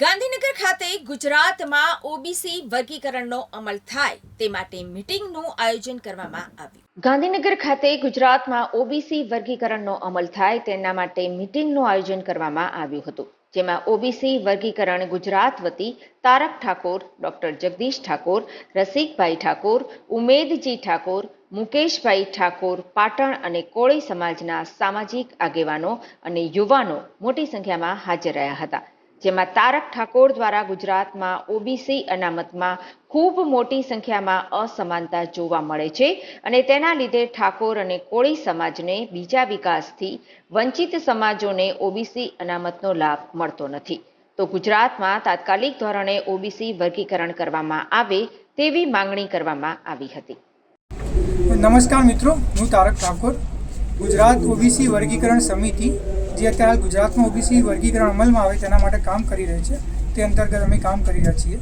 ગાંધીનગર ખાતે ગુજરાતમાં ઓબીસી વર્ગીકરણનો અમલ થાય તે માટે મીટિંગનું આયોજન કરવામાં આવ્યું. ગાંધીનગર ખાતે ગુજરાતમાં ઓબીસી વર્ગીકરણનો અમલ થાય તેના માટે મીટિંગનું આયોજન કરવામાં આવ્યું હતું, જેમાં ઓબીસી વર્ગીકરણ ગુજરાત વતી તારક ઠાકોર, ડોક્ટર જગદીશ ઠાકોર, રસિકભાઈ ઠાકોર, ઉમેદજી ઠાકોર, મુકેશભાઈ ઠાકોર, પાટણ અને કોળી સમાજના સામાજિક આગેવાનો અને યુવાનો મોટી સંખ્યામાં હાજર રહ્યા હતા. જેમાં તારક ઠાકોર દ્વારા ગુજરાતમાં ઓબીસી અનામતમાં ખૂબ મોટી સંખ્યામાં અસમાનતા જોવા મળે છે અને તેના લીધે ઠાકોર અને કોળી સમાજને બીજા વિકાસથી વંચિત સમાજોને ઓબીસી અનામતનો લાભ મળતો નથી. તો ગુજરાતમાં તાત્કાલિક ધોરણે ઓબીસી વર્ગીકરણ કરવામાં આવે તેવી માંગણી કરવામાં આવી હતી. નમસ્કાર મિત્રો, હું તારક ઠાકોર. ગુજરાત ઓબીસી વર્ગીકરણ સમિતિ જે અત્યારે ગુજરાતમાં ઓબીસી વર્ગીકરણ અમલમાં આવે તેના માટે કામ કરી રહી છે. તે અંતર્ગત અમે કામ કરી રહ્યા છીએ.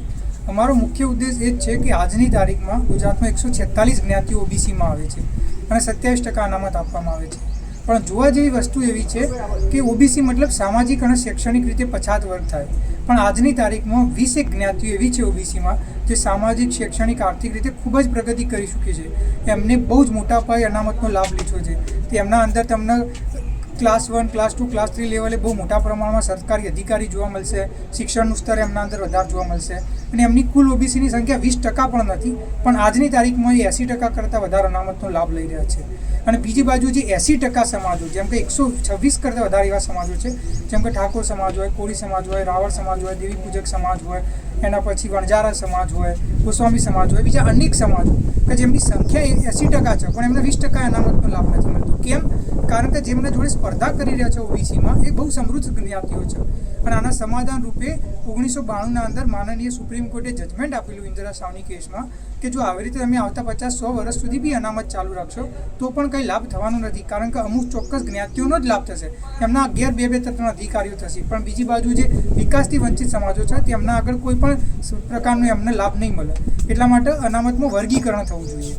અમારો મુખ્ય ઉદ્દેશ એ જ છે કે આજની તારીખમાં ગુજરાતમાં એકસો છેતાલીસ જ્ઞાતિઓ ઓબીસીમાં આવે છે અને સત્યાવીસ ટકા અનામત આપવામાં આવે છે. પણ જોવા જેવી વસ્તુ એવી છે કે ઓબીસી મતલબ સામાજિક અને શૈક્ષણિક રીતે પછાત વર્ગ થાય. પણ આજની તારીખમાં વીસ એક જ્ઞાતિઓ એવી છે ઓબીસીમાં જે સામાજિક, શૈક્ષણિક, આર્થિક રીતે ખૂબ જ પ્રગતિ કરી ચૂકી છે. એમને બહુ જ મોટા પાયે અનામતનો લાભ લીધો છે. તે એમના અંદર તમને class one class two class three લેવલે બહુ મોટા પ્રમાણમાં સરકારી અધિકારી જોવા મળશે. શિક્ષણનું સ્તર એમના અંદર વધારે જોવા મળશે. અને એમની કુલ ઓબીસીની સંખ્યા વીસ ટકા પણ નથી, પણ આજની તારીખમાં એ એંસી ટકા કરતાં વધારે અનામતનો લાભ લઈ રહ્યા છે. અને બીજી બાજુ જે એંસી ટકા સમાજો, જેમ કે એકસો છવ્વીસ કરતાં વધારે એવા સમાજો છે, જેમ કે ઠાકોર સમાજ હોય, કોળી સમાજ હોય, રાવળ સમાજ હોય, દેવી પૂજક સમાજ હોય એના પછી વણજારા સમાજ હોય, ગોસ્વામી સમાજ હોય, બીજા અનેક સમાજો કે જેમની સંખ્યા એંસી ટકા છે, પણ એમને વીસ ટકા અનામતનો લાભ નથી મળતો. કેમ? કારણ કે જેમના જોડે સ્પર્ધા કરી રહ્યા છે ઓબીસીમાં, એ બહુ સમૃદ્ધ જ્ઞાતિઓ છે. અને આના સમાધાન રૂપે ઓગણીસો બાણુંના અંદર માનનીય સુપ્રીમ કોર્ટે જજમેન્ટ આપેલું ઇન્દિરા સાવની કેસમાં કે જો આવી રીતે તમે આવતા પચાસ સો વર્ષ સુધી બી અનામત ચાલુ રાખશો, તો પણ કંઈ લાભ થવાનો નથી, કારણ કે અમુક ચોક્કસ જ્ઞાતિઓનો જ લાભ થશે. એમના અગિયાર બે બે તત્વના અધિકારીઓ થશે. પણ બીજી બાજુ જે વિકાસથી વંચિત સમાજો છે, તેમના આગળ કોઈ પણ પ્રકારનો એમને લાભ નહીં મળે. એટલા માટે અનામતમાં વર્ગીકરણ થવું જોઈએ.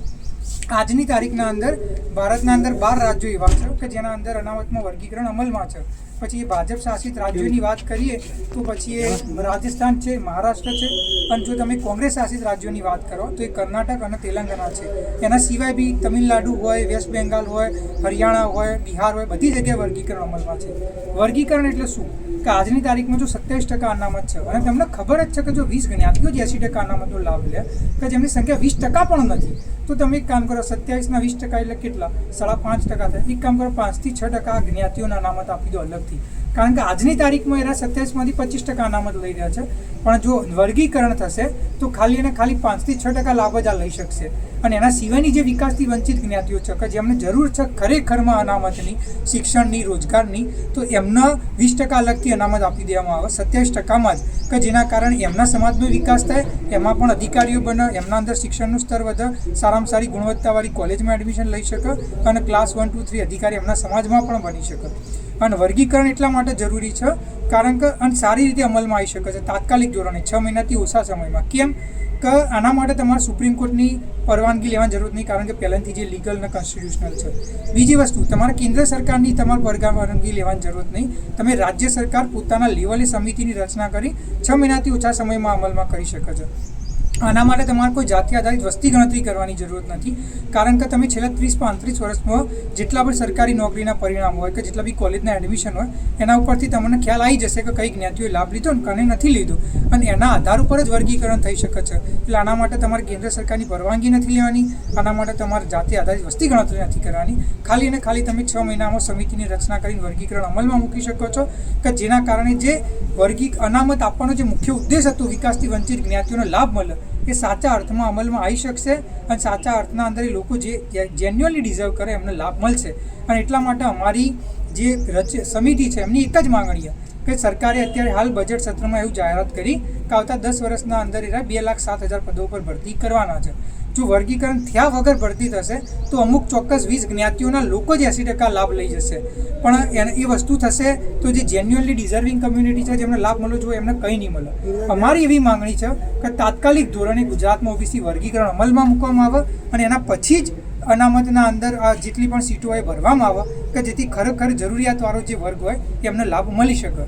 આજની તારીખના અંદર ભારતના અંદર બાર રાજ્યો એવા છે કે જેના અંદર અનામતમાં વર્ગીકરણ અમલમાં છે. પછી એ ભાજપ શાસિત રાજ્યોની વાત કરીએ તો પછી એ રાજસ્થાન છે, મહારાષ્ટ્ર છે. અને જો તમે કોંગ્રેસ શાસિત રાજ્યોની વાત કરો તો એ કર્ણાટક અને તેલંગાણા છે. એના સિવાય બી તમિલનાડુ હોય, વેસ્ટ બેંગાલ હોય, હરિયાણા હોય, બિહાર હોય, બધી જગ્યાએ વર્ગીકરણ અમલમાં છે. વર્ગીકરણ એટલે શું? કે આજની તારીખમાં જો સત્યાવીસ ટકા અનામત છે અને તમને ખબર જ છે કે જો વીસ જ્ઞાતિઓ જ એંસી ટકા અનામતનો લાભ લે. કે જેમની સંખ્યા વીસ ટકા પણ નથી. તો તમે એક કામ કરો, સત્યાવીસના વીસ ટકા એટલે કેટલા? સાડા પાંચ ટકા થાય. એક કામ કરો, પાંચથી છ ટકા જ્ઞાતિઓના અનામત આપી દો અલગથી. કારણ કે આજની તારીખમાં એના સત્યાવીસમાંથી પચીસ ટકા અનામત લઈ રહ્યા છે. પણ જો વર્ગીકરણ થશે, તો ખાલી અને ખાલી પાંચથી છ ટકા લાભ જ આ લઈ શકશે. અને એના સિવાયની જે વિકાસથી વંચિત જ્ઞાતિઓ છે, કે જેમને જરૂર છે ખરેખરમાં અનામતની, શિક્ષણની, રોજગારની, તો એમના વીસ ટકા અલગથી અનામત આપી દેવામાં આવે, સત્યાવીસ ટકામાં જ, કે જેના કારણે એમના સમાજનો વિકાસ થાય, એમાં પણ અધિકારીઓ બને, એમના અંદર શિક્ષણનું સ્તર વધે, સારામાં સારી ગુણવત્તાવાળી કોલેજમાં એડમિશન લઈ શકે અને ક્લાસ વન ટુ થ્રી અધિકારી એમના સમાજમાં પણ બની શકે. અને વર્ગીકરણ એટલા માટે જરૂરી છે, કારણ કે અને સારી રીતે અમલમાં આવી શકે છે. તાત્કાલિક ધોરણે છ મહિનાથી ઓછા સમયમાં. કેમ કે આના માટે તમારે સુપ્રીમ કોર્ટની પરવાનગી લેવાની જરૂર નહીં, કારણ કે પહેલાંથી જે લીગલ અને કોન્સ્ટિટ્યુશનલ છે. બીજી વસ્તુ, તમારે કેન્દ્ર સરકારની તમારે પરવાનગી લેવાની જરૂર નહીં. તમે રાજ્ય સરકાર પોતાના લેવલે સમિતિની રચના કરી છ મહિનાથી ઓછા સમયમાં અમલમાં કરી શકે છે. આના માટે તમારે કોઈ જાતિ આધારિત વસ્તી ગણતરી કરવાની જરૂરત નથી. કારણ કે તમે છેલ્લા ત્રીસ પાંત્રીસ વર્ષમાં જેટલા પણ સરકારી નોકરીના પરિણામ હોય કે જેટલા બી કોલેજના એડમિશન હોય, એના ઉપરથી તમને ખ્યાલ આવી જશે કે કઈ જ્ઞાતિઓએ લાભ લીધો ને કને નથી લીધો. અને એના આધાર ઉપર જ વર્ગીકરણ થઈ શકે છે. એટલે આના માટે તમારે કેન્દ્ર સરકારની પરવાનગી નથી લેવાની, આના માટે તમારે જાતિ આધારિત વસ્તી ગણતરી નથી કરવાની. ખાલી અને ખાલી તમે છ મહિનામાં સમિતિની રચના કરીને વર્ગીકરણ અમલમાં મૂકી શકો છો કે જેના કારણે જે વર્ગી અનામત આપવાનો જે મુખ્ય ઉદ્દેશ હતો વિકાસથી વંચિત જ્ઞાતિઓનો લાભ મળે એ સાચા અર્થમાં અમલમાં આવી શકશે અને સાચા અર્થના અંદર એ લોકો જે જેન્યુઅલી ડિઝર્વ કરે, એમને લાભ મળશે. અને એટલા માટે અમારી જે રચ સમિતિ છે, એમની એક જ માંગણી કે સરકારે અત્યારે હાલ બજેટ સત્રમાં એવું જાહેરાત કરી કે આવતા દસ વર્ષના અંદર એરા બે લાખ સાત હજાર પદો પર ભરતી કરવાના છે. જો વર્ગીકરણ થયા વગર ભરતી થશે, તો અમુક ચોક્કસ વીસ જ્ઞાતિઓના લોકો જ એંસી ટકા લાભ લઈ જશે. પણ એ વસ્તુ થશે, તો જે જેન્યુઅનલી ડિઝર્વિંગ કમ્યુનિટી છે, જેમને લાભ મળવો જોઈએ એમને કંઈ નહીં મળે. અમારી એવી માંગણી છે કે તાત્કાલિક ધોરણે ગુજરાતમાં ઓબીસી વર્ગીકરણ અમલમાં મૂકવામાં આવે અને એના પછી જ અનામતના અંદર આ જેટલી પણ સીટો હોય ભરવામાં આવે કે જેથી ખરેખર જરૂરિયાતવાળો જે વર્ગ હોય, એમને લાભ મળી શકે.